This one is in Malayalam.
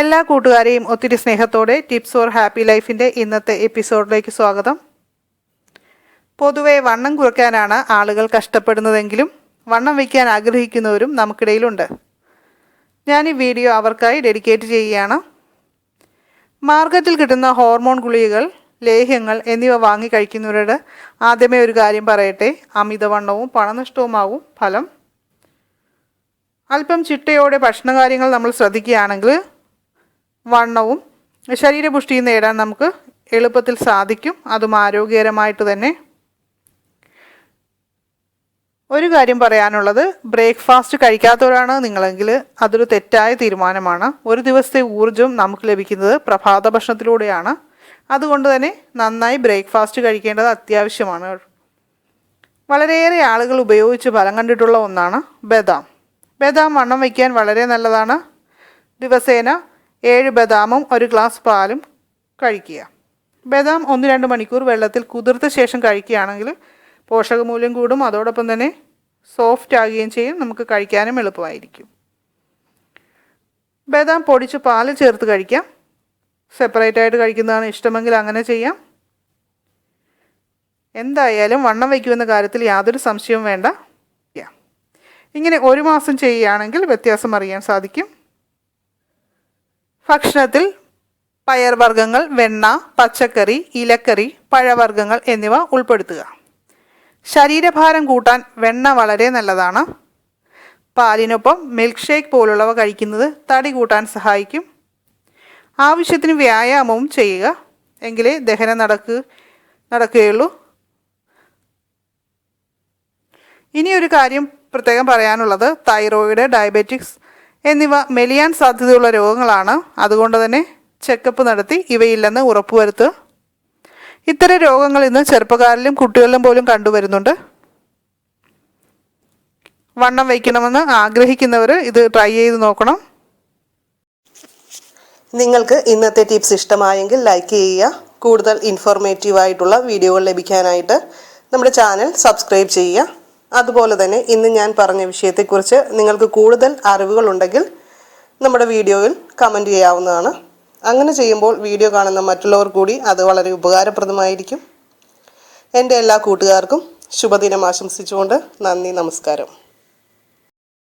എല്ലാ കൂട്ടുകാരെയും ഒത്തിരി സ്നേഹത്തോടെ ടിപ്സ് ഫോർ ഹാപ്പി ലൈഫിന്റെ ഇന്നത്തെ എപ്പിസോഡിലേക്ക് സ്വാഗതം. പൊതുവെ വണ്ണം കുറയ്ക്കാനാണ് ആളുകൾ കഷ്ടപ്പെടുന്നതെങ്കിലും വണ്ണം വയ്ക്കാൻ ആഗ്രഹിക്കുന്നവരും നമുക്കിടയിലുണ്ട്. ഞാൻ ഈ വീഡിയോ അവർക്കായി ഡെഡിക്കേറ്റ് ചെയ്യുകയാണ്. മാർക്കറ്റിൽ കിട്ടുന്ന ഹോർമോൺ ഗുളികകൾ ലേഹ്യങ്ങൾ എന്നിവ വാങ്ങി കഴിക്കുന്നവരോട് ആദ്യമേ ഒരു കാര്യം പറയട്ടെ. അമിതവണ്ണവും പണനഷ്ടവുമാവും ഫലം. അല്പം ചിട്ടയോടെ ഭക്ഷണകാര്യങ്ങൾ നമ്മൾ ശ്രദ്ധിക്കുകയാണെങ്കിൽ വണ്ണവും ശരീരപുഷ്ടിയും നേടാൻ നമുക്ക് എളുപ്പത്തിൽ സാധിക്കും. അതും ആരോഗ്യകരമായിട്ട് തന്നെ. ഒരു കാര്യം പറയാനുള്ളത് ബ്രേക്ക്ഫാസ്റ്റ് കഴിക്കാത്തവരാണ് നിങ്ങളെങ്കിൽ അതൊരു തെറ്റായ തീരുമാനമാണ്. ഒരു ദിവസത്തെ ഊർജം നമുക്ക് ലഭിക്കുന്നത് പ്രഭാത ഭക്ഷണത്തിലൂടെയാണ്. അതുകൊണ്ട് തന്നെ നന്നായി ബ്രേക്ക്ഫാസ്റ്റ് കഴിക്കേണ്ടത് അത്യാവശ്യമാണ്. വളരെയേറെ ആളുകൾ ഉപയോഗിച്ച് ഫലം കണ്ടിട്ടുള്ള ഒന്നാണ് ബദാം. ബദാം വണ്ണം വയ്ക്കാൻ വളരെ നല്ലതാണ്. ദിവസേന ഏഴ് ബദാമും ഒരു ഗ്ലാസ് പാലും കഴിക്കുക. ബദാം ഒന്ന് രണ്ട് മണിക്കൂർ വെള്ളത്തിൽ കുതിർത്ത ശേഷം കഴിക്കുകയാണെങ്കിൽ പോഷകമൂല്യം കൂടും. അതോടൊപ്പം തന്നെ സോഫ്റ്റ് ആകുകയും ചെയ്യും. നമുക്ക് കഴിക്കാനും എളുപ്പമായിരിക്കും. ബദാം പൊടിച്ച് പാൽ ചേർത്ത് കഴിക്കാം. സെപ്പറേറ്റ് ആയിട്ട് കഴിക്കുന്നതാണ് ഇഷ്ടമെങ്കിൽ അങ്ങനെ ചെയ്യാം. എന്തായാലും വണ്ണം വയ്ക്കുമെന്ന കാര്യത്തിൽ യാതൊരു സംശയവും വേണ്ട. ഇങ്ങനെ ഒരു മാസം ചെയ്യുകയാണെങ്കിൽ വ്യത്യാസം അറിയാൻ സാധിക്കും. ഭക്ഷണത്തിൽ പയർവർഗങ്ങൾ വെണ്ണ പച്ചക്കറി ഇലക്കറി പഴവർഗങ്ങൾ എന്നിവ ഉൾപ്പെടുത്തുക. ശരീരഭാരം കൂട്ടാൻ വെണ്ണ വളരെ നല്ലതാണ്. പാലിനൊപ്പം മിൽക്ക് ഷേക്ക് പോലുള്ളവ കഴിക്കുന്നത് തടി കൂട്ടാൻ സഹായിക്കും. ആവശ്യത്തിന് വ്യായാമവും ചെയ്യുക. എങ്കിലേ ദഹനം നടക്ക് നടക്കുകയുള്ളൂ. ഇനിയൊരു കാര്യം പ്രത്യേകം പറയാനുള്ളത്. തൈറോയിഡ് ഡയബറ്റിക്സ് എന്നിവ മെലിയാൻ സാധ്യതയുള്ള രോഗങ്ങളാണ്. അതുകൊണ്ട് തന്നെ ചെക്കപ്പ് നടത്തി ഇവയില്ലെന്ന് ഉറപ്പുവരുത്തുക ഇത്തരം രോഗങ്ങൾ ഇന്ന് ചെറുപ്പക്കാരിലും കുട്ടികളിലും പോലും കണ്ടുവരുന്നുണ്ട്. വണ്ണം വയ്ക്കണമെന്ന് ആഗ്രഹിക്കുന്നവർ ഇത് ട്രൈ ചെയ്ത് നോക്കണം. നിങ്ങൾക്ക് ഇന്നത്തെ ടിപ്സ് ഇഷ്ടമായെങ്കിൽ ലൈക്ക് ചെയ്യുക. കൂടുതൽ ഇൻഫോർമേറ്റീവ് ആയിട്ടുള്ള വീഡിയോകൾ ലഭിക്കാനായിട്ട് നമ്മുടെ ചാനൽ സബ്സ്ക്രൈബ് ചെയ്യുക. അതുപോലെ തന്നെ ഇന്ന് ഞാൻ പറഞ്ഞ വിഷയത്തെക്കുറിച്ച് നിങ്ങൾക്ക് കൂടുതൽ അറിവുകൾ ഉണ്ടെങ്കിൽ നമ്മുടെ വീഡിയോയിൽ കമന്റ് ചെയ്യാവുന്നതാണ്. അങ്ങനെ ചെയ്യുമ്പോൾ വീഡിയോ കാണുന്ന മറ്റുള്ളവർ കൂടി അത് വളരെ ഉപകാരപ്രദമായിരിക്കും. എന്റെ എല്ലാ കൂട്ടുകാർക്കും ശുഭദിനം ആശംസിച്ചുകൊണ്ട് നന്ദി നമസ്കാരം.